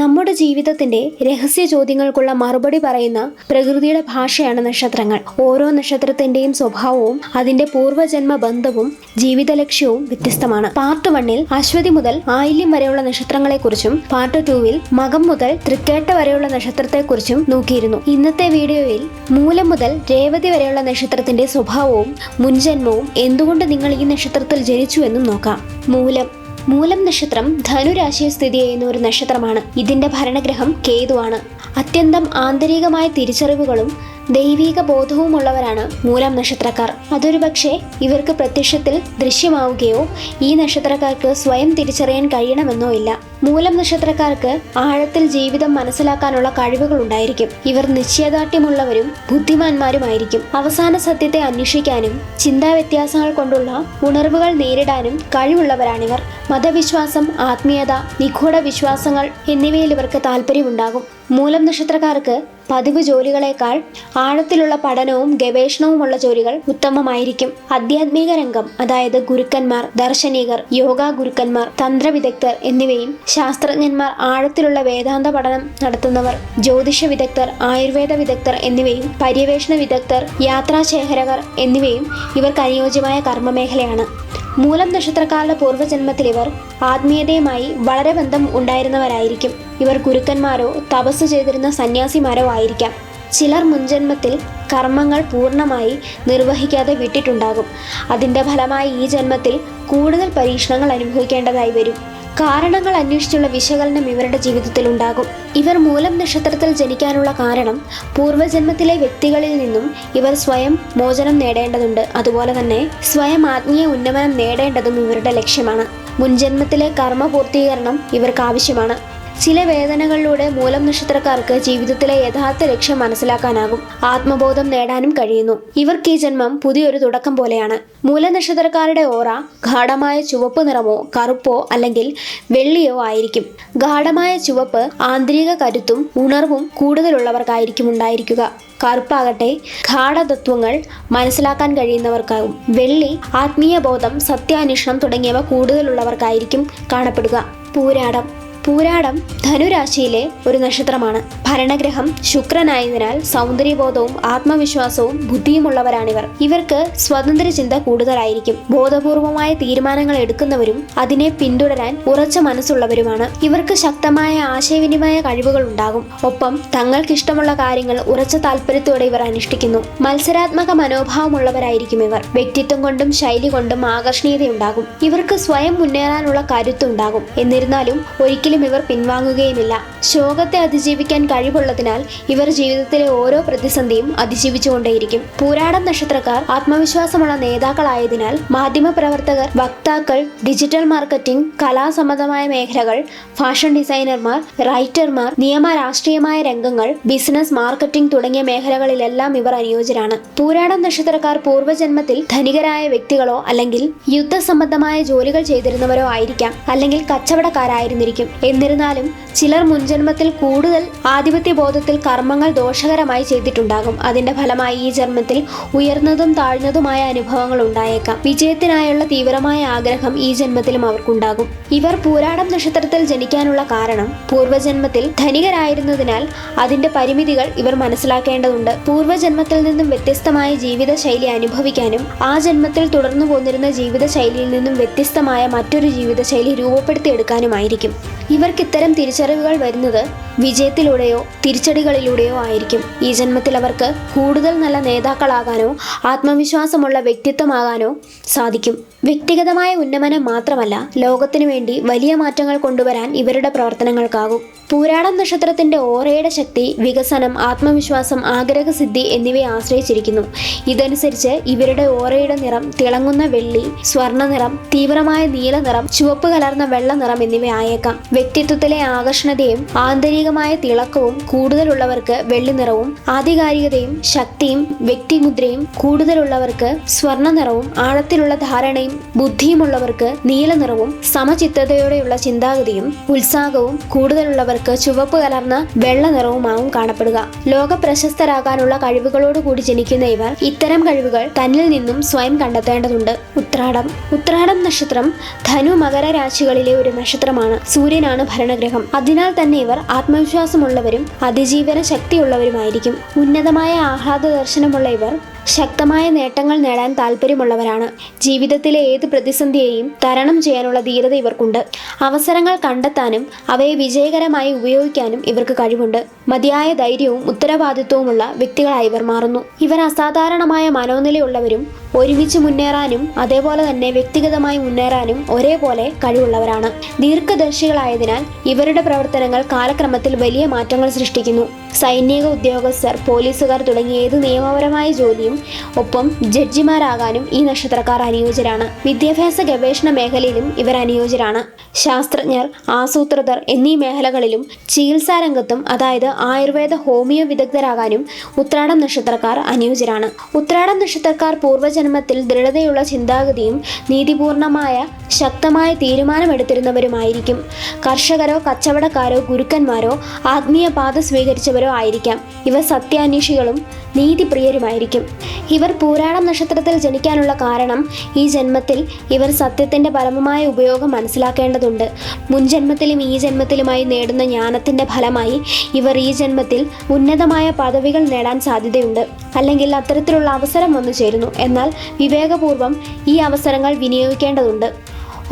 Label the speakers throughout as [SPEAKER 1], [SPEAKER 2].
[SPEAKER 1] നമ്മുടെ ജീവിതത്തിന്റെ രഹസ്യ ചോദ്യങ്ങൾക്കുള്ള മറുപടി പറയുന്ന പ്രകൃതിയുടെ ഭാഷയാണ് നക്ഷത്രങ്ങൾ. ഓരോ നക്ഷത്രത്തിന്റെയും സ്വഭാവവും അതിന്റെ പൂർവജന്മ ബന്ധവും ജീവിത ലക്ഷ്യവും വ്യത്യസ്തമാണ്. പാർട്ട് വണ്ണിൽ അശ്വതി മുതൽ ആയില്യം വരെയുള്ള നക്ഷത്രങ്ങളെക്കുറിച്ചും പാർട്ട് ടൂവിൽ മകം മുതൽ തൃക്കേട്ട വരെയുള്ള നക്ഷത്രത്തെക്കുറിച്ചും നോക്കിയിരുന്നു. ഇന്നത്തെ വീഡിയോയിൽ മൂലം മുതൽ രേവതി വരെയുള്ള നക്ഷത്രത്തിന്റെ സ്വഭാവവും മുൻജന്മവും എന്തുകൊണ്ട് നിങ്ങൾ ഈ നക്ഷത്രത്തിൽ ജനിച്ചു എന്നും നോക്കാം. മൂലം മൂലം നക്ഷത്രം ധനുരാശിയിൽ സ്ഥിതി ചെയ്യുന്ന ഒരു നക്ഷത്രമാണ്. ഇതിന്റെ ഭരണഗ്രഹം കേതുവാണ്. അത്യന്തം ആന്തരികമായ തിരിച്ചറിവുകളും ദൈവീക ബോധവുമുള്ളവരാണ് മൂലം നക്ഷത്രക്കാർ. അതൊരു പക്ഷേ ഇവർക്ക് പ്രത്യക്ഷത്തിൽ ദൃശ്യമാവുകയോ ഈ നക്ഷത്രക്കാർക്ക് സ്വയം തിരിച്ചറിയാൻ കഴിയണമെന്നോ ഇല്ല. മൂലം നക്ഷത്രക്കാർക്ക് ആഴത്തിൽ ജീവിതം മനസ്സിലാക്കാനുള്ള കഴിവുകൾ ഉണ്ടായിരിക്കും. ഇവർ നിശ്ചയദാർഢ്യമുള്ളവരും ബുദ്ധിമാന്മാരുമായിരിക്കും. അവസാന സത്യത്തെ അന്വേഷിക്കാനും ചിന്താ വ്യത്യാസങ്ങൾ കൊണ്ടുള്ള ഉണർവുകൾ നേരിടാനും കഴിവുള്ളവരാണിവർ. മതവിശ്വാസം ആത്മീയത നിഗൂഢ വിശ്വാസങ്ങൾ എന്നിവയിൽ ഇവർക്ക് താല്പര്യമുണ്ടാകും മൂലം നക്ഷത്രക്കാർക്ക് പതിവ് ജോലികളേക്കാൾ ആഴത്തിലുള്ള പഠനവും ഗവേഷണവുമുള്ള ജോലികൾ ഉത്തമമായിരിക്കും. ആധ്യാത്മിക രംഗം അതായത് ഗുരുക്കന്മാർ ദർശനികർ യോഗ ഗുരുക്കന്മാർ തന്ത്രവിദഗ്ധർ എന്നിവയും ശാസ്ത്രജ്ഞന്മാർ ആഴത്തിലുള്ള വേദാന്ത പഠനം നടത്തുന്നവർ ജ്യോതിഷ വിദഗ്ധർ ആയുർവേദ വിദഗ്ധർ എന്നിവയും പര്യവേഷണ വിദഗ്ധർ യാത്രാശേഖരകർ എന്നിവയും ഇവർക്ക് അനുയോജ്യമായ കർമ്മമേഖലയാണ്. മൂലം നക്ഷത്രക്കാരുടെ പൂർവജന്മത്തിൽ ഇവർ ആത്മീയതയുമായി വളരെ ബന്ധം ഉണ്ടായിരുന്നവരായിരിക്കും. ഇവർ ഗുരുക്കന്മാരോ തപസ് ചെയ്തിരുന്ന സന്യാസിമാരോ ആയിരിക്കാം. ചിലർ മുൻജന്മത്തിൽ കർമ്മങ്ങൾ പൂർണമായി നിർവഹിക്കാതെ വിട്ടിട്ടുണ്ടാകും. അതിന്റെ ഫലമായി ഈ ജന്മത്തിൽ കൂടുതൽ പരീക്ഷണങ്ങൾ അനുഭവിക്കേണ്ടതായി വരും. കാരണങ്ങൾ അന്വേഷിച്ചുള്ള വിശകലനം ഇവരുടെ ജീവിതത്തിൽ ഉണ്ടാകും ഇവർ മൂലം നക്ഷത്രത്തിൽ ജനിക്കാനുള്ള കാരണം പൂർവജന്മത്തിലെ വ്യക്തികളിൽ നിന്നും ഇവർ സ്വയം മോചനം നേടേണ്ടതുണ്ട്. അതുപോലെ തന്നെ സ്വയം ആത്മീയ ഉന്നമനം നേടേണ്ടതും ഇവരുടെ ലക്ഷ്യമാണ്. മുൻജന്മത്തിലെ കർമ്മ പൂർത്തീകരണം ഇവർക്ക് ആവശ്യമാണ്. ചില വേദനകളിലൂടെ മൂലം നക്ഷത്രക്കാർക്ക് ജീവിതത്തിലെ യഥാർത്ഥ ലക്ഷ്യം മനസ്സിലാക്കാനാകും. ആത്മബോധം നേടാനും കഴിയുന്നു. ഇവർക്ക് ഈ ജന്മം പുതിയൊരു തുടക്കം പോലെയാണ്. മൂല നക്ഷത്രക്കാരുടെ ഓറ ഗാഠമായ ചുവപ്പ് നിറമോ കറുപ്പോ അല്ലെങ്കിൽ വെള്ളിയോ ആയിരിക്കും. ഗാഠമായ ചുവപ്പ് ആന്തരിക കരുത്തും ഉണർവും കൂടുതലുള്ളവർക്കായിരിക്കും ഉണ്ടായിരിക്കുക. കറുപ്പാകട്ടെ ഗാഠതത്വങ്ങൾ മനസ്സിലാക്കാൻ കഴിയുന്നവർക്കാകും. വെള്ളി ആത്മീയ ബോധം സത്യാന്വേഷണം തുടങ്ങിയവ കൂടുതലുള്ളവർക്കായിരിക്കും കാണപ്പെടുക. പൂരാടം. പൂരാടം ധനുരാശിയിലെ ഒരു നക്ഷത്രമാണ്. ഭരണഗ്രഹം ശുക്രനായതിനാൽ സൗന്ദര്യബോധവും ആത്മവിശ്വാസവും ബുദ്ധിയുമുള്ളവരാണിവർ. ഇവർക്ക് സ്വതന്ത്ര ചിന്ത കൂടുതലായിരിക്കും. ബോധപൂർവമായ തീരുമാനങ്ങൾ എടുക്കുന്നവരും അതിനെ പിന്തുടരാൻ ഉറച്ച മനസ്സുള്ളവരുമാണ്. ഇവർക്ക് ശക്തമായ ആശയവിനിമയ കഴിവുകൾ ഉണ്ടാകും. ഒപ്പം തങ്ങൾക്കിഷ്ടമുള്ള കാര്യങ്ങൾ ഉറച്ച താല്പര്യത്തോടെ ഇവർ അനുഷ്ഠിക്കുന്നു. മത്സരാത്മക മനോഭാവമുള്ളവരായിരിക്കും ഇവർ. വ്യക്തിത്വം കൊണ്ടും ശൈലി കൊണ്ടും ആകർഷണീയതയുണ്ടാകും. ഇവർക്ക് സ്വയം മുന്നേറാനുള്ള കരുത്തുണ്ടാകും. എന്നിരുന്നാലും ഒരിക്കലും ഇവർ പിൻവാങ്ങുകയുമില്ല. ശോകത്തെ അതിജീവിക്കാൻ കഴിവുള്ളതിനാൽ ഇവർ ജീവിതത്തിലെ ഓരോ പ്രതിസന്ധിയും അതിജീവിച്ചുകൊണ്ടേയിരിക്കും. പൂരാടം നക്ഷത്രക്കാർ ആത്മവിശ്വാസമുള്ള നേതാക്കളായതിനാൽ മാധ്യമപ്രവർത്തകർ വക്താക്കൾ ഡിജിറ്റൽ മാർക്കറ്റിംഗ് കലാസംബന്ധമായ മേഖലകൾ ഫാഷൻ ഡിസൈനർമാർ റൈറ്റർമാർ നിയമ രാഷ്ട്രീയമായ രംഗങ്ങൾ ബിസിനസ് മാർക്കറ്റിംഗ് തുടങ്ങിയ മേഖലകളിലെല്ലാം ഇവർ അനുയോജ്യരാണ്. പൂരാടം നക്ഷത്രക്കാർ പൂർവജന്മത്തിൽ ധനികരായ വ്യക്തികളോ അല്ലെങ്കിൽ യുദ്ധസംബന്ധമായ ജോലികൾ ചെയ്തിരുന്നവരോ ആയിരിക്കാം. അല്ലെങ്കിൽ കച്ചവടക്കാരായിരുന്നിരിക്കും. എന്നിരുന്നാലും ചിലർ മുൻജന്മത്തിൽ കൂടുതൽ ആധിപത്യ ബോധത്തിൽ കർമ്മങ്ങൾ ദോഷകരമായി ചെയ്തിട്ടുണ്ടാകും. അതിന്റെ ഫലമായി ഈ ജന്മത്തിൽ ഉയർന്നതും താഴ്ന്നതുമായ അനുഭവങ്ങൾ ഉണ്ടായേക്കാം. വിജയത്തിനായുള്ള തീവ്രമായ ആഗ്രഹം ഈ ജന്മത്തിലും അവർക്കുണ്ടാകും. ഇവർ പൂരാടം നക്ഷത്രത്തിൽ ജനിക്കാനുള്ള കാരണം പൂർവജന്മത്തിൽ ധനികരായിരുന്നതിനാൽ അതിന്റെ പരിമിതികൾ ഇവർ മനസ്സിലാക്കേണ്ടതുണ്ട്. പൂർവജന്മത്തിൽ നിന്നും വ്യത്യസ്തമായ ജീവിതശൈലി അനുഭവിക്കാനും ആ ജന്മത്തിൽ തുടർന്നു പോന്നിരുന്ന ജീവിതശൈലിയിൽ നിന്നും വ്യത്യസ്തമായ മറ്റൊരു ജീവിതശൈലി രൂപപ്പെടുത്തിയെടുക്കാനുമായിരിക്കും. ഇവർക്ക് ഇത്തരം തിരിച്ചറിവുകൾ വരുന്നത് വിജയത്തിലൂടെയോ തിരിച്ചടികളിലൂടെയോ ആയിരിക്കും. ഈ ജന്മത്തിൽ അവർക്ക് കൂടുതൽ നല്ല നേതാക്കളാകാനോ ആത്മവിശ്വാസമുള്ള വ്യക്തിത്വമാകാനോ സാധിക്കും. വ്യക്തിഗതമായ ഉന്നമനം മാത്രമല്ല ലോകത്തിനു വേണ്ടി വലിയ മാറ്റങ്ങൾ കൊണ്ടുവരാൻ ഇവരുടെ പ്രവർത്തനങ്ങൾക്കാകും. പൂരാടം നക്ഷത്രത്തിന്റെ ഓറയുടെ ശക്തി വികസനം ആത്മവിശ്വാസം ആഗ്രഹസിദ്ധി എന്നിവയെ ആശ്രയിച്ചിരിക്കുന്നു. ഇതനുസരിച്ച് ഇവരുടെ ഓറയുടെ നിറം തിളങ്ങുന്ന വെള്ളി സ്വർണ നിറം തീവ്രമായ നീല നിറം ചുവപ്പ് കലർന്ന വെള്ള നിറം എന്നിവ ആയേക്കാം. വ്യക്തിത്വത്തിലെ ആകർഷണതയും ആന്തരിക ആന്തരികമായ തിളക്കവും കൂടുതലുള്ളവർക്ക് വെള്ളി നിറവും ആധികാരികതയും ശക്തിയും വ്യക്തിമുദ്രയും കൂടുതലുള്ളവർക്ക് സ്വർണ നിറവും ആഴത്തിലുള്ള ധാരണയും ബുദ്ധിയുമുള്ളവർക്ക് നീല നിറവും സമചിത്തതയോടെയുള്ള ചിന്താഗതിയും ഉത്സാഹവും കൂടുതലുള്ളവർക്ക് ചുവപ്പ് കലർന്ന വെള്ള നിറവുമാവും കാണപ്പെടുക. ലോക പ്രശസ്തരാകാനുള്ള കഴിവുകളോടുകൂടി ജനിക്കുന്ന ഇവർ ഇത്തരം കഴിവുകൾ തന്നിൽ നിന്നും സ്വയം കണ്ടെത്തേണ്ടതുണ്ട്. ഉത്രാടം. ഉത്രാടം നക്ഷത്രം ധനു മകര രാശികളിലെ ഒരു നക്ഷത്രമാണ്. സൂര്യനാണ് ഭരണഗ്രഹം. അതിനാൽ തന്നെ ഇവർ ആത്മവിശ്വാസമുള്ളവരും അതിജീവന ശക്തിയുള്ളവരുമായിരിക്കും ഉന്നതമായ ആഹ്ലാദ ദർശനമുള്ള ഇവർ ശക്തമായ നേട്ടങ്ങൾ നേടാൻ താല്പര്യമുള്ളവരാണ്. ജീവിതത്തിലെ ഏത് പ്രതിസന്ധിയെയും തരണം ചെയ്യാനുള്ള ധീരത ഇവർക്കുണ്ട്. അവസരങ്ങൾ കണ്ടെത്താനും അവയെ വിജയകരമായി ഉപയോഗിക്കാനും ഇവർക്ക് കഴിവുണ്ട്. മതിയായ ധൈര്യവും ഉത്തരവാദിത്വവുമുള്ള വ്യക്തികളായി ഇവർ മാറുന്നു. ഇവർ അസാധാരണമായ മനോനിലയുള്ളവരും ഒരുമിച്ച് മുന്നേറാനും അതേപോലെ തന്നെ വ്യക്തിഗതമായി മുന്നേറാനും ഒരേപോലെ കഴിവുള്ളവരാണ്. ദീർഘദർശികളായതിനാൽ ഇവരുടെ പ്രവർത്തനങ്ങൾ കാലക്രമത്തിൽ വലിയ മാറ്റങ്ങൾ സൃഷ്ടിക്കുന്നു. സൈനിക ഉദ്യോഗസ്ഥർ പോലീസുകാർ തുടങ്ങിയ ഏത് നിയമപരമായ ജോലിയും ഒപ്പം ജഡ്ജിമാരാകാനും ഈ നക്ഷത്രക്കാർ അനുയോജ്യരാണ്. വിദ്യാഭ്യാസ ഗവേഷണ മേഖലയിലും ഇവർ അനുയോജ്യരാണ്. ശാസ്ത്രജ്ഞർ ആസൂത്രിതർ എന്നീ മേഖലകളിലും ചികിത്സാ രംഗത്തും അതായത് ആയുർവേദ ഹോമിയോ വിദഗ്ധരാകാനും ഉത്രാടം നക്ഷത്രക്കാർ അനുയോജ്യരാണ്. ഉത്രാടം നക്ഷത്രക്കാർ പൂർവജന്മത്തിൽ ദൃഢതയുള്ള ചിന്താഗതിയും നീതിപൂർണമായ ശക്തമായ തീരുമാനമെടുത്തിരുന്നവരുമായിരിക്കും. കർഷകരോ കച്ചവടക്കാരോ ഗുരുക്കന്മാരോ ആത്മീയ പാത സ്വീകരിച്ചവരോ ആയിരിക്കാം. ഇവ സത്യാന്വേഷികളും നീതിപ്രിയരുമായിരിക്കും. ഇവർ പൂരാടം നക്ഷത്രത്തിൽ ജനിക്കാനുള്ള കാരണം ഈ ജന്മത്തിൽ ഇവർ സത്യത്തിന്റെ പരമമായ ഉപയോഗം മനസ്സിലാക്കേണ്ടതുണ്ട്. മുൻജന്മത്തിലും ഈ ജന്മത്തിലുമായി നേടുന്ന ജ്ഞാനത്തിന്റെ ഫലമായി ഇവർ ഈ ജന്മത്തിൽ ഉന്നതമായ പദവികൾ നേടാൻ സാധ്യതയുണ്ട്. അല്ലെങ്കിൽ അത്തരത്തിലുള്ള അവസരം വന്നു ചേരുന്നു. എന്നാൽ വിവേകപൂർവം ഈ അവസരങ്ങൾ വിനിയോഗിക്കേണ്ടതുണ്ട്.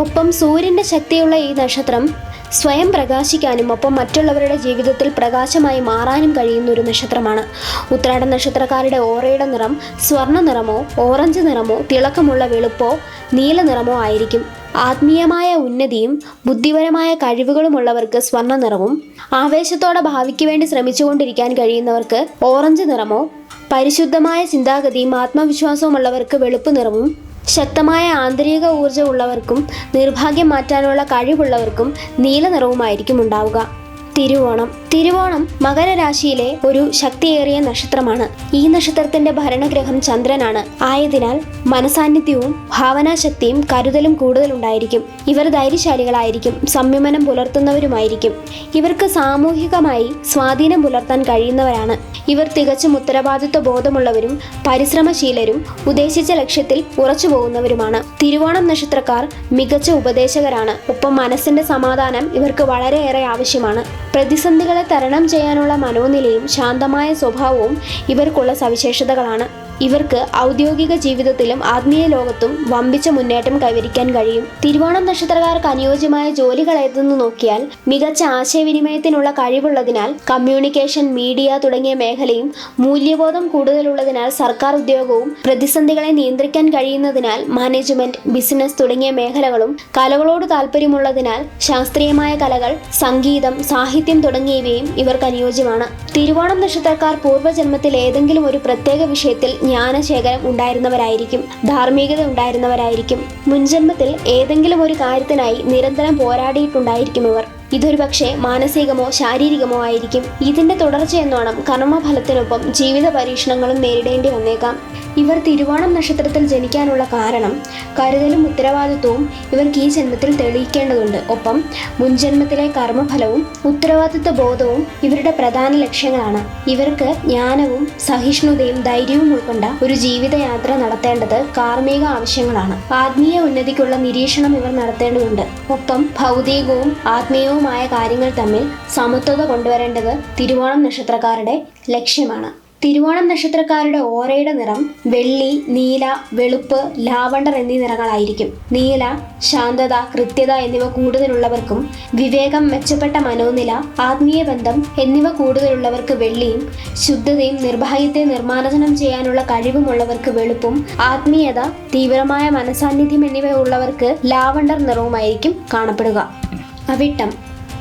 [SPEAKER 1] ഒപ്പം സൂര്യന്റെ ശക്തിയുള്ള ഈ നക്ഷത്രം സ്വയം പ്രകാശിക്കാനും ഒപ്പം മറ്റുള്ളവരുടെ ജീവിതത്തിൽ പ്രകാശമായി മാറാനും കഴിയുന്ന ഒരു നക്ഷത്രമാണ്. ഉത്രാട നക്ഷത്രക്കാരുടെ ഓറയുടെ നിറം സ്വർണ നിറമോ ഓറഞ്ച് നിറമോ തിളക്കമുള്ള വെളുപ്പോ നീല നിറമോ ആയിരിക്കും. ആത്മീയമായ ഉന്നതിയും ബുദ്ധിപരമായ കഴിവുകളുമുള്ളവർക്ക് സ്വർണ നിറവും ആവേശത്തോടെ ഭാവിക്ക് വേണ്ടി ശ്രമിച്ചുകൊണ്ടിരിക്കാൻ കഴിയുന്നവർക്ക് ഓറഞ്ച് നിറമോ പരിശുദ്ധമായ ചിന്താഗതിയും ആത്മവിശ്വാസവുമുള്ളവർക്ക് വെളുപ്പ് നിറവും ശക്തമായ ആന്തരിക ഊർജമുള്ളവർക്കും നിർഭാഗ്യം മാറ്റാനുള്ള കഴിവുള്ളവർക്കും നീല നിറവുമായിരിക്കും ഉണ്ടാവുക. തിരുവോണം. തിരുവോണം മകരരാശിയിലെ ഒരു ശക്തിയേറിയ നക്ഷത്രമാണ്. ഈ നക്ഷത്രത്തിന്റെ ഭരണഗ്രഹം ചന്ദ്രനാണ്. ആയതിനാൽ മനസാന്നിധ്യവും ഭാവനാശക്തിയും കരുതലും കൂടുതലുണ്ടായിരിക്കും. ഇവർ ധൈര്യശാലികളായിരിക്കും സംയമനം പുലർത്തുന്നവരുമായിരിക്കും. ഇവർക്ക് സാമൂഹികമായി സ്വാധീനം പുലർത്താൻ കഴിയുന്നവരാണ്. ഇവർ തികച്ചും ഉത്തരവാദിത്വ ബോധമുള്ളവരും പരിശ്രമശീലരും ഉദ്ദേശിച്ച ലക്ഷ്യത്തിൽ ഉറച്ചു പോകുന്നവരുമാണ്. തിരുവോണം നക്ഷത്രക്കാർ മികച്ച ഉപദേശകരാണ്. ഒപ്പം മനസ്സിന്റെ സമാധാനം ഇവർക്ക് വളരെയേറെ ആവശ്യമാണ്. പ്രതിസന്ധികളെ തരണം ചെയ്യാനുള്ള മനോനിലയും ശാന്തമായ സ്വഭാവവും ഇവർക്കുള്ള സവിശേഷതകളാണ്. ഇവർക്ക് ഔദ്യോഗിക ജീവിതത്തിലും ആത്മീയ ലോകത്തും വമ്പിച്ച മുന്നേറ്റം കൈവരിക്കാൻ കഴിയും. തിരുവോണം നക്ഷത്രക്കാർക്ക് അനുയോജ്യമായ ജോലികൾ ഏതെന്ന് നോക്കിയാൽ മികച്ച ആശയവിനിമയത്തിനുള്ള കഴിവുള്ളതിനാൽ കമ്മ്യൂണിക്കേഷൻ മീഡിയ തുടങ്ങിയ മേഖലയും മൂല്യബോധം കൂടുതലുള്ളതിനാൽ സർക്കാർ ഉദ്യോഗവും പ്രതിസന്ധികളെ നിയന്ത്രിക്കാൻ കഴിയുന്നതിനാൽ മാനേജ്മെന്റ് ബിസിനസ് തുടങ്ങിയ മേഖലകളും കലകളോട് താല്പര്യമുള്ളതിനാൽ ശാസ്ത്രീയമായ കലകൾ സംഗീതം സാഹിത്യം തുടങ്ങിയവയും ഇവർക്ക് അനുയോജ്യമാണ്. തിരുവോണം നക്ഷത്രക്കാർ പൂർവജന്മത്തിൽ ഏതെങ്കിലും ഒരു പ്രത്യേക വിഷയത്തിൽ ജ്ഞാനശേഖരം ഉണ്ടായിരുന്നവരായിരിക്കും ധാർമ്മികത ഉണ്ടായിരുന്നവരായിരിക്കും. മുൻജന്മത്തിൽ ഏതെങ്കിലും ഒരു കാര്യത്തിനായി നിരന്തരം പോരാടിയിട്ടുണ്ടായിരിക്കും ഇവർ. ഇതൊരു പക്ഷേ മാനസികമോ ശാരീരികമോ ആയിരിക്കും. ഇതിന്റെ തുടർച്ചയെന്നോണം കർമ്മഫലത്തിനൊപ്പം ജീവിത പരീക്ഷണങ്ങളും നേരിടേണ്ടി വന്നേക്കാം. ഇവർ തിരുവോണം നക്ഷത്രത്തിൽ ജനിക്കാനുള്ള കാരണം കരുതലും ഉത്തരവാദിത്വവും ഇവർക്ക് ഈ ജന്മത്തിൽ തെളിയിക്കേണ്ടതുണ്ട്. ഒപ്പം മുൻജന്മത്തിലെ കർമ്മഫലവും ഉത്തരവാദിത്വ ബോധവും ഇവരുടെ പ്രധാന ലക്ഷ്യങ്ങളാണ്. ഇവർക്ക് ജ്ഞാനവും സഹിഷ്ണുതയും ധൈര്യവും ഉൾക്കൊണ്ട ഒരു ജീവിതയാത്ര നടത്തേണ്ടത് കാർമ്മിക ആവശ്യങ്ങളാണ്. ആത്മീയ ഉന്നതിക്കുള്ള നിരീക്ഷണം ഇവർ നടത്തേണ്ടതുണ്ട്. ഒപ്പം ഭൗതികവും ആത്മീയവുമായ കാര്യങ്ങൾ തമ്മിൽ സമത്വത കൊണ്ടുവരേണ്ടത് തിരുവോണം നക്ഷത്രക്കാരുടെ ലക്ഷ്യമാണ്. തിരുവോണം നക്ഷത്രക്കാരുടെ ഓരയുടെ നിറം വെള്ളി നീല വെളുപ്പ് ലാവണ്ടർ എന്നീ നിറങ്ങളായിരിക്കും. നീല ശാന്തത കൃത്യത എന്നിവ കൂടുതലുള്ളവർക്കും വിവേകം മെച്ചപ്പെട്ട മനോനില ആത്മീയ ബന്ധം എന്നിവ കൂടുതലുള്ളവർക്ക് വെള്ളിയും ശുദ്ധതയും നിർഭാഗ്യത്തെ നിർമ്മാർജനം ചെയ്യാനുള്ള കഴിവുമുള്ളവർക്ക് വെളുപ്പും ആത്മീയത തീവ്രമായ മനസാന്നിധ്യം എന്നിവയുള്ളവർക്ക് ലാവണ്ടർ നിറവുമായിരിക്കും കാണപ്പെടുക. അവിട്ടം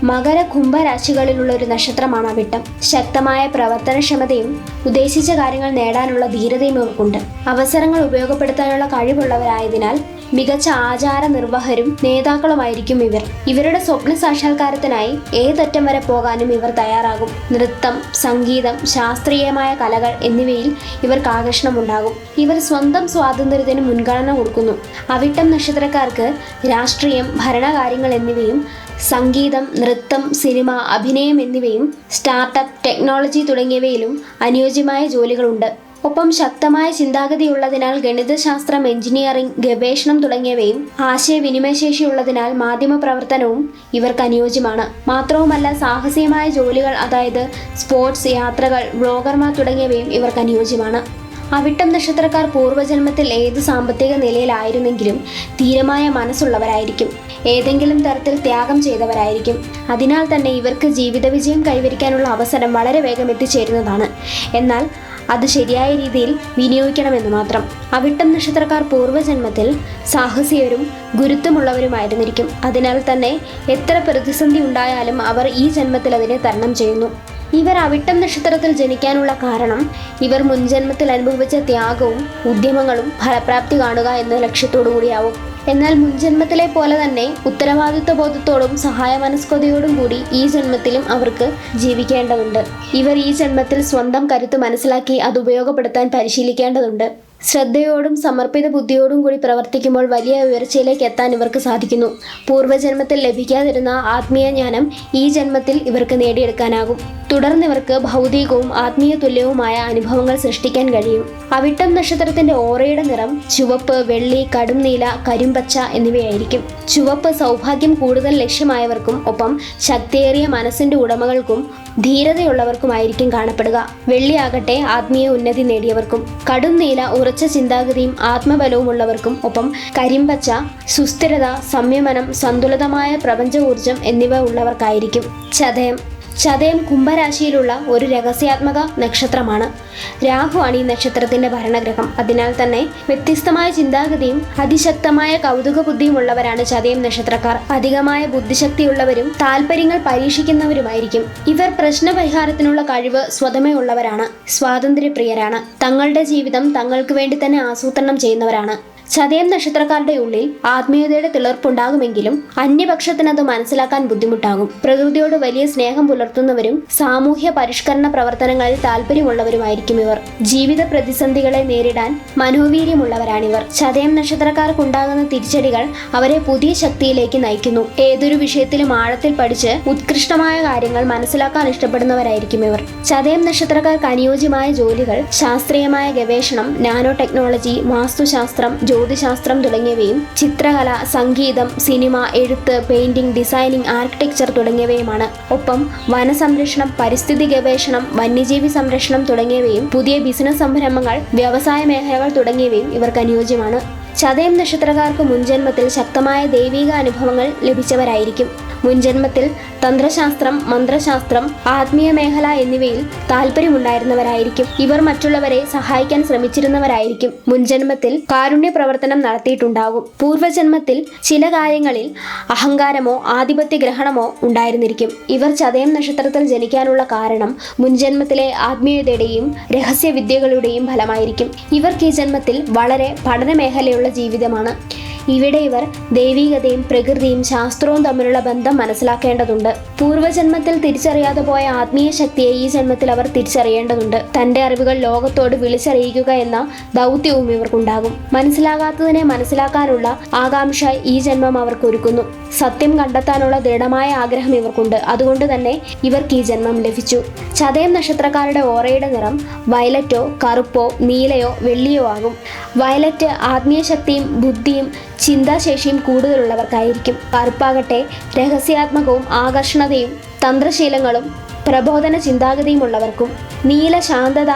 [SPEAKER 1] മകര കുംഭരാശികളിലുള്ള ഒരു നക്ഷത്രമാണ് അവിട്ടം. ശക്തമായ പ്രവർത്തനക്ഷമതയും ഉദ്ദേശിച്ച കാര്യങ്ങൾ നേടാനുള്ള ധീരതയും ഇവർക്കുണ്ട്. അവസരങ്ങൾ ഉപയോഗപ്പെടുത്താനുള്ള കഴിവുള്ളവരായതിനാൽ മികച്ച ആചാര നിർവഹരും നേതാക്കളുമായിരിക്കും ഇവർ. ഇവരുടെ സ്വപ്ന സാക്ഷാത്കാരത്തിനായി ഏതറ്റം വരെ പോകാനും ഇവർ തയ്യാറാകും. നൃത്തം സംഗീതം ശാസ്ത്രീയമായ കലകൾ എന്നിവയിൽ ഇവർക്ക് ആകർഷണമുണ്ടാകും. ഇവർ സ്വന്തം സ്വാതന്ത്ര്യത്തിന് മുൻഗണന കൊടുക്കുന്നു. അവിട്ടം നക്ഷത്രക്കാർക്ക് രാഷ്ട്രീയം ഭരണകാര്യങ്ങൾ എന്നിവയും സംഗീതം നൃത്തം സിനിമ അഭിനയം എന്നിവയും സ്റ്റാർട്ടപ്പ് ടെക്നോളജി തുടങ്ങിയവയിലും അനുയോജ്യമായ ജോലികളുണ്ട്. ഒപ്പം ശക്തമായ ചിന്താഗതിയുള്ളതിനാൽ ഗണിതശാസ്ത്രം എഞ്ചിനീയറിംഗ് ഗവേഷണം തുടങ്ങിയവയും ആശയവിനിമയശേഷിയുള്ളതിനാൽ മാധ്യമ പ്രവർത്തനവും ഇവർക്ക് അനുയോജ്യമാണ്. മാത്രവുമല്ല സാഹസികമായ ജോലികൾ അതായത് സ്പോർട്സ് യാത്രകൾ ബ്ലോഗർമാർ തുടങ്ങിയവയും ഇവർക്ക് അനുയോജ്യമാണ്. അവിട്ടം നക്ഷത്രക്കാർ പൂർവജന്മത്തിൽ ഏത് സാമ്പത്തിക നിലയിലായിരുന്നെങ്കിലും തീരമായ മനസ്സുള്ളവരായിരിക്കും. ഏതെങ്കിലും തരത്തിൽ ത്യാഗം ചെയ്തവരായിരിക്കും. അതിനാൽ തന്നെ ഇവർക്ക് ജീവിത വിജയം കൈവരിക്കാനുള്ള അവസരം വളരെ വേഗം എത്തിച്ചേരുന്നതാണ്. എന്നാൽ അത് ശരിയായ രീതിയിൽ വിനിയോഗിക്കണമെന്ന് മാത്രം. അവിട്ടം നക്ഷത്രക്കാർ പൂർവജന്മത്തിൽ സാഹസികരും ഗുരുത്വമുള്ളവരുമായിരുന്നിരിക്കും. അതിനാൽ തന്നെ എത്ര പ്രതിസന്ധി ഉണ്ടായാലും അവർ ഈ ജന്മത്തിൽ അതിനെ തരണം ചെയ്യുന്നു. ഇവർ അവിട്ടം നക്ഷത്രത്തിൽ ജനിക്കാനുള്ള കാരണം ഇവർ മുൻജന്മത്തിൽ അനുഭവിച്ച ത്യാഗവും ഉദ്യമങ്ങളും ഫലപ്രാപ്തി കാണുക എന്ന ലക്ഷ്യത്തോടു കൂടിയാവും എന്നാൽ മുൻജന്മത്തിലെ പോലെ തന്നെ ഉത്തരവാദിത്വ ബോധത്തോടും സഹായ മനസ്കതയോടും കൂടി ഈ ജന്മത്തിലും അവർക്ക് ജീവിക്കേണ്ടതുണ്ട്. ഇവർ ഈ ജന്മത്തിൽ സ്വന്തം കരുത്ത് മനസ്സിലാക്കി അത് ഉപയോഗപ്പെടുത്താൻ പരിശീലിക്കേണ്ടതുണ്ട്. ശ്രദ്ധയോടും സമർപ്പിത ബുദ്ധിയോടും കൂടി പ്രവർത്തിക്കുമ്പോൾ വലിയ ഉയർച്ചയിലേക്ക് എത്താൻ ഇവർക്ക് സാധിക്കുന്നു. പൂർവജന്മത്തിൽ ലഭിക്കാതിരുന്ന ആത്മീയ ജ്ഞാനം ഈ ജന്മത്തിൽ ഇവർക്ക് നേടിയെടുക്കാനാകും. തുടർന്ന് ഇവർക്ക് ഭൗതികവും ആത്മീയ തുല്യവുമായ അനുഭവങ്ങൾ സൃഷ്ടിക്കാൻ കഴിയും. അവിട്ടം നക്ഷത്രത്തിന്റെ ഓറയുടെ നിറം ചുവപ്പ് വെള്ളി കടും നീല കരിമ്പച്ച എന്നിവയായിരിക്കും. ചുവപ്പ് സൗഭാഗ്യം കൂടുതൽ ലക്ഷ്യമായവർക്കും ഒപ്പം ശക്തിയേറിയ മനസ്സിന്റെ ഉടമകൾക്കും ധീരതയുള്ളവർക്കുമായിരിക്കും കാണപ്പെടുക. വെള്ളിയാകട്ടെ ആത്മീയ ഉന്നതി നേടിയവർക്കും കടും നീല ഉറച്ച ചിന്താഗതിയും ആത്മബലവും ഉള്ളവർക്കും ഒപ്പം കരിമ്പച്ച സുസ്ഥിരത സംയമനം സന്തുലിതമായ പ്രപഞ്ച ഊർജം എന്നിവ ഉള്ളവർക്കായിരിക്കും. ചതയം. ചതയം കുംഭരാശിയിലുള്ള ഒരു രഹസ്യാത്മക നക്ഷത്രമാണ്. രാഹുവാണ് ഈ നക്ഷത്രത്തിന്റെ ഭരണഗ്രഹം. അതിനാൽ തന്നെ വ്യത്യസ്തമായ ചിന്താഗതിയും അതിശക്തമായ കൗതുക ബുദ്ധിയും ഉള്ളവരാണ് ചതയം നക്ഷത്രക്കാർ. അധികമായ ബുദ്ധിശക്തിയുള്ളവരും താല്പര്യങ്ങൾ പരീക്ഷിക്കുന്നവരുമായിരിക്കും. ഇവർ പ്രശ്നപരിഹാരത്തിനുള്ള കഴിവ് സ്വതമേ ഉള്ളവരാണ്. സ്വാതന്ത്ര്യപ്രിയരാണ്. തങ്ങളുടെ ജീവിതം തങ്ങൾക്ക് വേണ്ടി തന്നെ ആസൂത്രണം ചെയ്യുന്നവരാണ്. ചതയം നക്ഷത്രക്കാരുടെ ഉള്ളിൽ ആത്മീയതയുടെ തിളർപ്പുണ്ടാകുമെങ്കിലും അന്യപക്ഷത്തിന് അത് മനസ്സിലാക്കാൻ ബുദ്ധിമുട്ടാകും. പ്രകൃതിയോട് വലിയ സ്നേഹം പുലർത്തുന്നവരും സാമൂഹ്യ പരിഷ്കരണ പ്രവർത്തനങ്ങളിൽ താല്പര്യമുള്ളവരുമായിരിക്കും ഇവർ. ജീവിത പ്രതിസന്ധികളെ നേരിടാൻ മനോവീര്യമുള്ളവരാണിവർ. ചതയം നക്ഷത്രക്കാർക്കുണ്ടാകുന്ന തിരിച്ചടികൾ അവരെ പുതിയ ശക്തിയിലേക്ക് നയിക്കുന്നു. ഏതൊരു വിഷയത്തിലും ആഴത്തിൽ പഠിച്ച് ഉത്കൃഷ്ടമായ കാര്യങ്ങൾ മനസ്സിലാക്കാൻ ഇഷ്ടപ്പെടുന്നവരായിരിക്കും ഇവർ. ചതയം നക്ഷത്രക്കാർക്ക് അനുയോജ്യമായ ജോലികൾ ശാസ്ത്രീയമായ ഗവേഷണം നാനോ ടെക്നോളജി വാസ്തുശാസ്ത്രം ജ്യോതിശാസ്ത്രം തുടങ്ങിയവയും ചിത്രകല സംഗീതം സിനിമ എഴുത്ത് പെയിന്റിംഗ് ഡിസൈനിങ് ആർക്കിടെക്ചർ തുടങ്ങിയവയുമാണ്. ഒപ്പം വനസംരക്ഷണം പരിസ്ഥിതി ഗവേഷണം വന്യജീവി സംരക്ഷണം തുടങ്ങിയവയും പുതിയ ബിസിനസ് സംരംഭങ്ങൾ വ്യവസായ മേഖലകൾ തുടങ്ങിയവയും ഇവർക്ക് അനുയോജ്യമാണ്. ചതയം നക്ഷത്രക്കാർക്ക് മുൻജന്മത്തിൽ ശക്തമായ ദൈവിക അനുഭവങ്ങൾ ലഭിച്ചവരായിരിക്കും. മുൻജന്മത്തിൽ തന്ത്രശാസ്ത്രം മന്ത്രശാസ്ത്രം ആത്മീയ മേഖല എന്നിവയിൽ താല്പര്യമുണ്ടായിരുന്നവരായിരിക്കും ഇവർ മറ്റുള്ളവരെ സഹായിക്കാൻ ശ്രമിച്ചിരുന്നവരായിരിക്കും. മുൻജന്മത്തിൽ കാരുണ്യ പ്രവർത്തനം നടത്തിയിട്ടുണ്ടാകും. പൂർവജന്മത്തിൽ ചില കാര്യങ്ങളിൽ അഹങ്കാരമോ ആധിപത്യ ഗ്രഹണമോ ഉണ്ടായിരുന്നിരിക്കും. ഇവർ ചതയം നക്ഷത്രത്തിൽ ജനിക്കാനുള്ള കാരണം മുൻജന്മത്തിലെ ആത്മീയതയുടെയും രഹസ്യവിദ്യകളുടെയും ഫലമായിരിക്കും. ഇവർക്ക് ഈ ജന്മത്തിൽ വളരെ പഠന മേഖലയുള്ള ജീവിതമാണ്. ഇവിടെ ഇവർ ദൈവികതയും പ്രകൃതിയും ശാസ്ത്രവും തമ്മിലുള്ള ബന്ധം മനസ്സിലാക്കേണ്ടതുണ്ട്. പൂർവജന്മത്തിൽ തിരിച്ചറിയാതെ പോയ ആത്മീയ ശക്തിയെ ഈ ജന്മത്തിൽ അവർ തിരിച്ചറിയേണ്ടതുണ്ട്. തന്റെ അറിവുകൾ ലോകത്തോട് വിളിച്ചറിയിക്കുക എന്ന ദൗത്യവും ഇവർക്കുണ്ടാകും. മനസ്സിലാകാത്തതിനെ മനസ്സിലാക്കാനുള്ള ആകാംക്ഷ ഈ ജന്മം അവർക്ക് ഒരുക്കുന്നു. സത്യം കണ്ടെത്താനുള്ള ദൃഢമായ ആഗ്രഹം ഇവർക്കുണ്ട്. അതുകൊണ്ട് തന്നെ ഇവർക്ക് ഈ ജന്മം ലഭിച്ചു. ചതയം നക്ഷത്രക്കാരുടെ ഓറയുടെ നിറം വയലറ്റോ കറുപ്പോ നീലയോ വെള്ളിയോ ആകും. വയലറ്റ് ആത്മീയ ശക്തിയും ബുദ്ധിയും ചിന്താശേഷിയും കൂടുതലുള്ളവർക്കായിരിക്കും. കറുപ്പാകട്ടെ രഹസ്യാത്മകവും ആകർഷണതയും തന്ത്രശീലങ്ങളും പ്രബോധന ചിന്താഗതിയുമുള്ളവർക്കും നീല ശാന്തത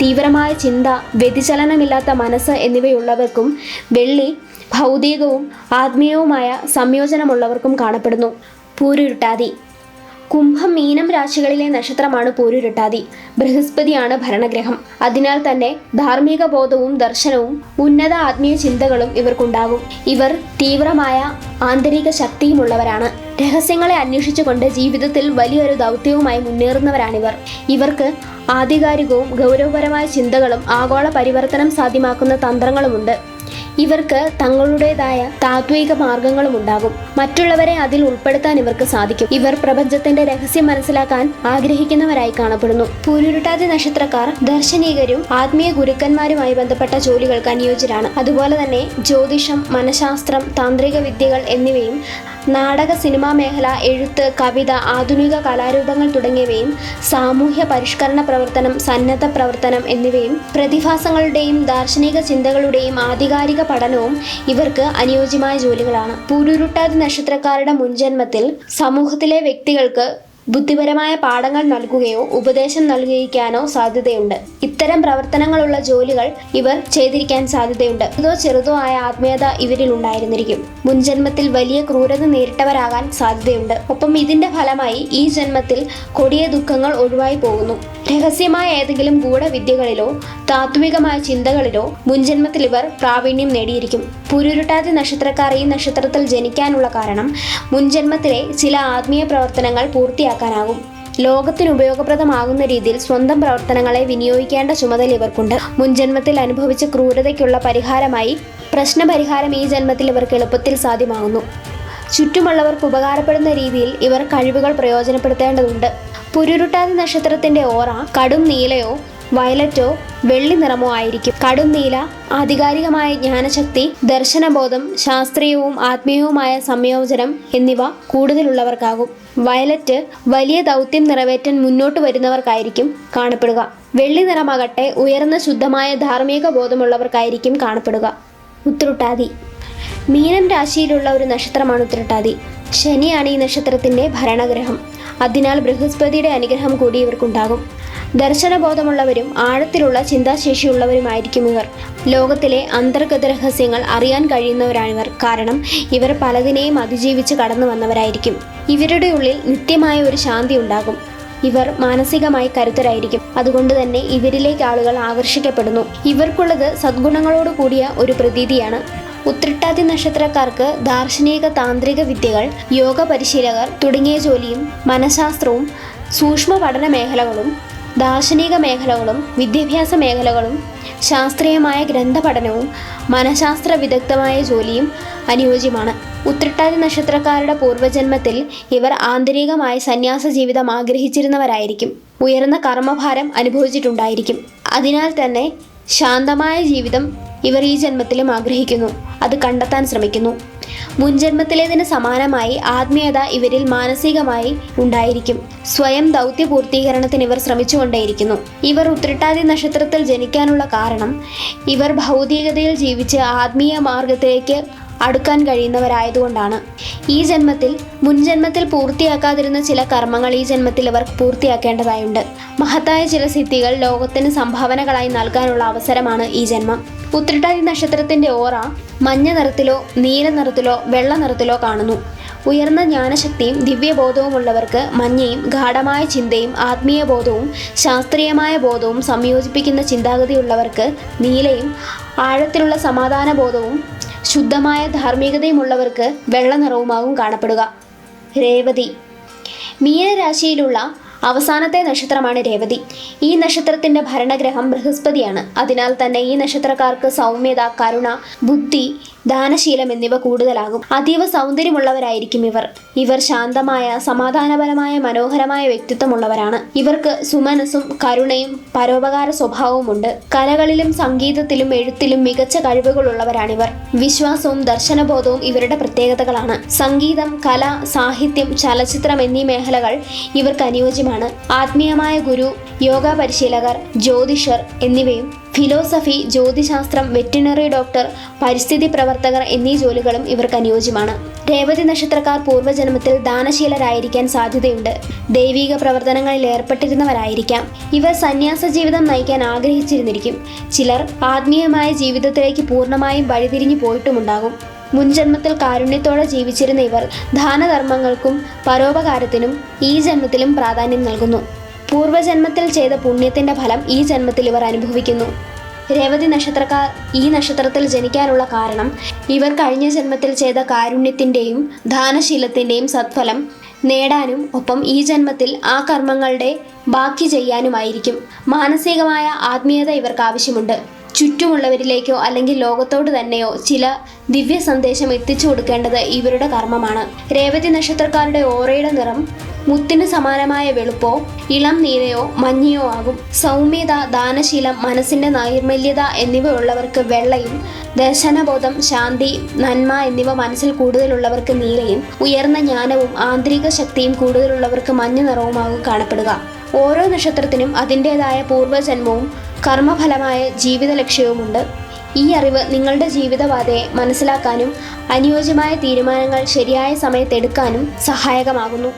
[SPEAKER 1] തീവ്രമായ ചിന്ത വ്യതിചലനമില്ലാത്ത മനസ്സ് എന്നിവയുള്ളവർക്കും വെള്ളി ഭൗതികവും ആത്മീയവുമായ സംയോജനമുള്ളവർക്കും കാണപ്പെടുന്നു. പൂരുരുട്ടാതി. കുംഭം മീനം രാശികളിലെ നക്ഷത്രമാണ് പൂരുരുട്ടാതി. ബൃഹസ്പതിയാണ് ഭരണഗ്രഹം. അതിനാൽ തന്നെ ധാർമ്മിക ബോധവും ദർശനവും ഉന്നത ആത്മീയ ചിന്തകളും ഇവർക്കുണ്ടാകും. ഇവർ തീവ്രമായ ആന്തരിക ശക്തിയുമുള്ളവരാണ്. രഹസ്യങ്ങളെ അന്വേഷിച്ചുകൊണ്ട് ജീവിതത്തിൽ വലിയൊരു ദൗത്യവുമായി മുന്നേറുന്നവരാണിവർ. ഇവർക്ക് ആധികാരികവും ഗൗരവപരമായ ചിന്തകളും ആഗോള പരിവർത്തനം സാധ്യമാക്കുന്ന തന്ത്രങ്ങളുമുണ്ട്. ഇവർക്ക് തങ്ങളുടേതായ താത്വിക മാർഗങ്ങളും ഉണ്ടാകും. മറ്റുള്ളവരെ അതിൽ ഉൾപ്പെടുത്താൻ ഇവർക്ക് സാധിക്കും. ഇവർ പ്രപഞ്ചത്തിന്റെ രഹസ്യം മനസ്സിലാക്കാൻ ആഗ്രഹിക്കുന്നവരായി കാണപ്പെടുന്നു. പൂരുരുട്ടാതി നക്ഷത്രക്കാർ ദർശനീകരും ആത്മീയ ഗുരുക്കന്മാരുമായി ബന്ധപ്പെട്ട ജോലികൾക്ക് അനുയോജ്യരാണ്. അതുപോലെ തന്നെ ജ്യോതിഷം മനഃശാസ്ത്രം താന്ത്രിക വിദ്യകൾ എന്നിവയും നാടക സിനിമാ മേഖല എഴുത്ത് കവിത ആധുനിക കലാരൂപങ്ങൾ തുടങ്ങിയവയും സാമൂഹ്യ പരിഷ്കരണ പ്രവർത്തനം സന്നദ്ധ പ്രവർത്തനം എന്നിവയും പ്രതിഭാസങ്ങളുടെയും ദാർശനിക ചിന്തകളുടെയും ആധികാരിക പഠനവും ഇവർക്ക് അനുയോജ്യമായ ജോലികളാണ്. പൂരുരുട്ടാതി നക്ഷത്രക്കാരുടെ മുൻജന്മത്തിൽ സമൂഹത്തിലെ വ്യക്തികൾക്ക് ബുദ്ധിപരമായ പാഠങ്ങൾ നൽകുകയോ ഉപദേശം നൽകിയിരിക്കാനോ സാധ്യതയുണ്ട്. ഇത്തരം പ്രവർത്തനങ്ങളുള്ള ജോലികൾ ഇവർ ചെയ്തിരിക്കാൻ സാധ്യതയുണ്ട്. ഇതോ ചെറുതോ ആയ ആത്മീയത ഇവരിൽ ഉണ്ടായിരുന്നിരിക്കും. മുൻജന്മത്തിൽ വലിയ ക്രൂരത നേരിട്ടവരാകാൻ സാധ്യതയുണ്ട്. ഒപ്പം ഇതിന്റെ ഫലമായി ഈ ജന്മത്തിൽ കൊടിയ ദുഃഖങ്ങൾ ഒഴിവായി പോകുന്നു. രഹസ്യമായ ഏതെങ്കിലും ഗൂഢവിദ്യകളിലോ താത്വികമായ ചിന്തകളിലോ മുൻജന്മത്തിൽ ഇവർ പ്രാവീണ്യം നേടിയിരിക്കും. പുരുരുട്ടാതി നക്ഷത്രക്കാർ ഈ നക്ഷത്രത്തിൽ ജനിക്കാനുള്ള കാരണം മുൻജന്മത്തിലെ ചില ആത്മീയ പ്രവർത്തനങ്ങൾ പൂർത്തിയാക്കാനാകും ലോകത്തിന് ഉപയോഗപ്രദമാകുന്ന രീതിയിൽ സ്വന്തം പ്രവർത്തനങ്ങളെ വിനിയോഗിക്കേണ്ട ചുമതല ഇവർക്കുണ്ട്. മുൻജന്മത്തിൽ അനുഭവിച്ച ക്രൂരതയ്ക്കുള്ള പരിഹാരമായി പ്രശ്നപരിഹാരം ഈ ജന്മത്തിൽ ഇവർക്ക് എളുപ്പത്തിൽ സാധ്യമാകുന്നു. ചുറ്റുമുള്ളവർക്ക് ഉപകാരപ്പെടുന്ന രീതിയിൽ ഇവർ കഴിവുകൾ പ്രയോജനപ്പെടുത്തേണ്ടതുണ്ട്. പുരുരുട്ടാതി നക്ഷത്രത്തിന്റെ ഓറ കടും നീലയോ വയലറ്റോ വെള്ളി നിറമോ ആയിരിക്കും. കടും നീല ആധികാരികമായ ജ്ഞാനശക്തി ദർശനബോധം ശാസ്ത്രീയവും ആത്മീയവുമായ സംയോജനം എന്നിവ കൂടുതലുള്ളവർക്കാകും. വയലറ്റ് വലിയ ദൗത്യം നിറവേറ്റാൻ മുന്നോട്ട് വരുന്നവർക്കായിരിക്കും കാണപ്പെടുക. വെള്ളി നിറമാകട്ടെ ഉയർന്ന ശുദ്ധമായ ധാർമ്മിക ബോധമുള്ളവർക്കായിരിക്കും കാണപ്പെടുക. ഉത്രട്ടാതി. മീനം രാശിയിലുള്ള ഒരു നക്ഷത്രമാണ് ഉത്രട്ടാതി. ശനിയാണ് ഈ നക്ഷത്രത്തിന്റെ ഭരണഗ്രഹം. അതിനാൽ ബൃഹസ്പതിയുടെ അനുഗ്രഹം കൂടി ഇവർക്കുണ്ടാകും. ദർശനബോധമുള്ളവരും ആഴത്തിലുള്ള ചിന്താശേഷിയുള്ളവരുമായിരിക്കും ഇവർ. ലോകത്തിലെ അന്തർഗത രഹസ്യങ്ങൾ അറിയാൻ കഴിയുന്നവരാണിവർ. കാരണം ഇവർ പലതിനെയും അതിജീവിച്ച് കടന്നു വന്നവരായിരിക്കും ഇവരുടെ ഉള്ളിൽ നിത്യമായ ഒരു ശാന്തി ഉണ്ടാകും. ഇവർ മാനസികമായി കരുത്തരായിരിക്കും. അതുകൊണ്ട് തന്നെ ഇവരിലേക്ക് ആളുകൾ ആകർഷിക്കപ്പെടുന്നു. ഇവർക്കുള്ളത് സദ്ഗുണങ്ങളോട് കൂടിയ ഒരു പ്രതീതിയാണ്. ഉത്രട്ടാതി നക്ഷത്രക്കാർക്ക് ദാർശനിക താന്ത്രിക വിദ്യകൾ യോഗ പരിശീലകർ തുടങ്ങിയ ജോലിയും മനഃശാസ്ത്രവും സൂക്ഷ്മ പഠന മേഖലകളും ദാർശനിക മേഖലകളും വിദ്യാഭ്യാസ മേഖലകളും ശാസ്ത്രീയമായ ഗ്രന്ഥപഠനവും മനഃശാസ്ത്ര വിദഗ്ധമായ ജോലിയും അനുയോജ്യമാണ്. ഉത്രട്ടാതി നക്ഷത്രക്കാരുടെ പൂർവജന്മത്തിൽ ഇവർ ആന്തരികമായ സന്യാസ ജീവിതം ആഗ്രഹിച്ചിരുന്നവരായിരിക്കും. ഉയർന്ന കർമ്മഭാരം അനുഭവിച്ചിട്ടുണ്ടായിരിക്കും. അതിനാൽ തന്നെ ശാന്തമായ ജീവിതം ഇവർ ഈ ജന്മത്തിലും ആഗ്രഹിക്കുന്നു. അത് കണ്ടെത്താൻ ശ്രമിക്കുന്നു. മുൻജന്മത്തിലേതിന് സമാനമായി ആത്മീയത ഇവരിൽ മാനസികമായി ഉണ്ടായിരിക്കും. സ്വയം ദൗത്യ പൂർത്തീകരണത്തിന് ഇവർ ശ്രമിച്ചുകൊണ്ടേയിരിക്കുന്നു. ഇവർ ഉത്രട്ടാതി നക്ഷത്രത്തിൽ ജനിക്കാനുള്ള കാരണം ഇവർ ഭൗതികതയിൽ ജീവിച്ച് ആത്മീയ മാർഗത്തിലേക്ക് അടുക്കാൻ കഴിയുന്നവരായതുകൊണ്ടാണ്. ഈ ജന്മത്തിൽ മുൻജന്മത്തിൽ പൂർത്തിയാക്കാതിരുന്ന ചില കർമ്മങ്ങൾ ഈ ജന്മത്തിൽ ഇവർ പൂർത്തിയാക്കേണ്ടതായുണ്ട്. മഹത്തായ ചില സിദ്ധികൾ ലോകത്തിന് സംഭാവനകളായി നൽകാനുള്ള അവസരമാണ് ഈ ജന്മം. ഉത്രട്ടാതി നക്ഷത്രത്തിന്റെ ഓറ മഞ്ഞ നിറത്തിലോ നീല നിറത്തിലോ വെള്ള നിറത്തിലോ കാണുന്നു. ഉയർന്ന ജ്ഞാനശക്തിയും ദിവ്യബോധവുമുള്ളവർക്ക് മഞ്ഞയും ഗാഠമായ ചിന്തയും ആത്മീയ ബോധവും ശാസ്ത്രീയമായ ബോധവും സംയോജിപ്പിക്കുന്ന ചിന്താഗതിയുള്ളവർക്ക് നീലയും ആഴത്തിലുള്ള സമാധാന ബോധവും ശുദ്ധമായ ധാർമ്മികതയുമുള്ളവർക്ക് വെള്ള നിറവുമാകും കാണപ്പെടുക. രേവതി. മീനരാശിയിലുള്ള അവസാനത്തെ നക്ഷത്രമാണ് രേവതി. ഈ നക്ഷത്രത്തിന്റെ ഭരണഗ്രഹം ബൃഹസ്പതിയാണ്. അതിനാൽ തന്നെ ഈ നക്ഷത്രക്കാർക്ക് സൗമ്യത കരുണ ബുദ്ധി ദാനശീലം എന്നിവ കൂടുതലാകും. അതീവ സൗന്ദര്യമുള്ളവരായിരിക്കും ഇവർ. ഇവർ ശാന്തമായ സമാധാനപരമായ മനോഹരമായ വ്യക്തിത്വമുള്ളവരാണ്. ഇവർക്ക് സുമനസും കരുണയും പരോപകാര സ്വഭാവവുമുണ്ട്. കലകളിലും സംഗീതത്തിലും എഴുത്തിലും മികച്ച കഴിവുകളുള്ളവരാണിവർ. വിശ്വാസവും ദർശനബോധവും ഇവരുടെ പ്രത്യേകതകളാണ്. സംഗീതം കല സാഹിത്യം ചലച്ചിത്രം എന്നീ മേഖലകൾ ഇവർക്ക് അനുയോജ്യമാണ്. ആത്മീയമായ ഗുരു യോഗ പരിശീലകർ ജ്യോതിഷർ എന്നിവയും. ഫിലോസഫി ജ്യോതിശാസ്ത്രം വെറ്റിനറി ഡോക്ടർ പരിസ്ഥിതി പ്രവർത്തകർ എന്നീ ജോലികളും ഇവർക്ക് അനുയോജ്യമാണ്. രേവതി നക്ഷത്രക്കാർ പൂർവജന്മത്തിൽ ദാനശീലരായിരിക്കാൻ സാധ്യതയുണ്ട്. ദൈവിക പ്രവർത്തനങ്ങളിൽ ഏർപ്പെട്ടിരുന്നവരായിരിക്കാം. ഇവർ സന്യാസ ജീവിതം നയിക്കാൻ ആഗ്രഹിച്ചിരുന്നിരിക്കും. ചിലർ ആത്മീയമായ ജീവിതത്തിലേക്ക് പൂർണമായും വഴിതിരിഞ്ഞു പോയിട്ടുമുണ്ടാകും. മുൻജന്മത്തിൽ കാരുണ്യത്തോടെ ജീവിച്ചിരുന്ന ഇവർ ദാനധർമ്മങ്ങൾക്കും പരോപകാരത്തിനും ഈ ജന്മത്തിലും പ്രാധാന്യം നൽകുന്നു. പൂർവജന്മത്തിൽ ചെയ്ത പുണ്യത്തിന്റെ ഫലം ഈ ജന്മത്തിൽ ഇവർ അനുഭവിക്കുന്നു. രേവതി നക്ഷത്രക്കാർ ഈ നക്ഷത്രത്തിൽ ജനിക്കാനുള്ള കാരണം ഇവർ കഴിഞ്ഞ ജന്മത്തിൽ ചെയ്ത കാരുണ്യത്തിന്റെയും ദാനശീലത്തിന്റെയും സത്ഫലം നേടാനും ഒപ്പം ഈ ജന്മത്തിൽ ആ കർമ്മങ്ങളുടെ ബാക്കി ചെയ്യാനുമായിരിക്കും. മാനസികമായ ആത്മീയത ഇവർക്ക് ആവശ്യമുണ്ട്. ചുറ്റുമുള്ളവരിലേക്കോ അല്ലെങ്കിൽ ലോകത്തോട് തന്നെയോ ചില ദിവ്യ സന്ദേശം എത്തിച്ചു കൊടുക്കേണ്ടത് ഇവരുടെ കർമ്മമാണ്. രേവതി നക്ഷത്രക്കാരുടെ ഓറയുടെ നിറം മുത്തിന് സമാനമായ വെളുപ്പോ ഇളം നീലയോ മഞ്ഞയോ ആകും. സൗമ്യത ദാനശീലം മനസ്സിന്റെ നൈർമല്യത എന്നിവ ഉള്ളവർക്ക് വെള്ളയും ദർശനബോധം ശാന്തി നന്മ എന്നിവ മനസ്സിൽ കൂടുതലുള്ളവർക്ക് നീലയും ഉയർന്ന ജ്ഞാനവും ആന്തരിക ശക്തിയും കൂടുതലുള്ളവർക്ക് മഞ്ഞ നിറവുമാകും കാണപ്പെടുക. ഓരോ നക്ഷത്രത്തിനും അതിന്റെതായ പൂർവജന്മവും കർമ്മഫലമായ ജീവിത ലക്ഷ്യവുമുണ്ട് ഈ അറിവ് നിങ്ങളുടെ ജീവിതപാതയെ മനസ്സിലാക്കാനും അനുയോജ്യമായ തീരുമാനങ്ങൾ ശരിയായ സമയത്തെടുക്കാനും സഹായകമാകുന്നു.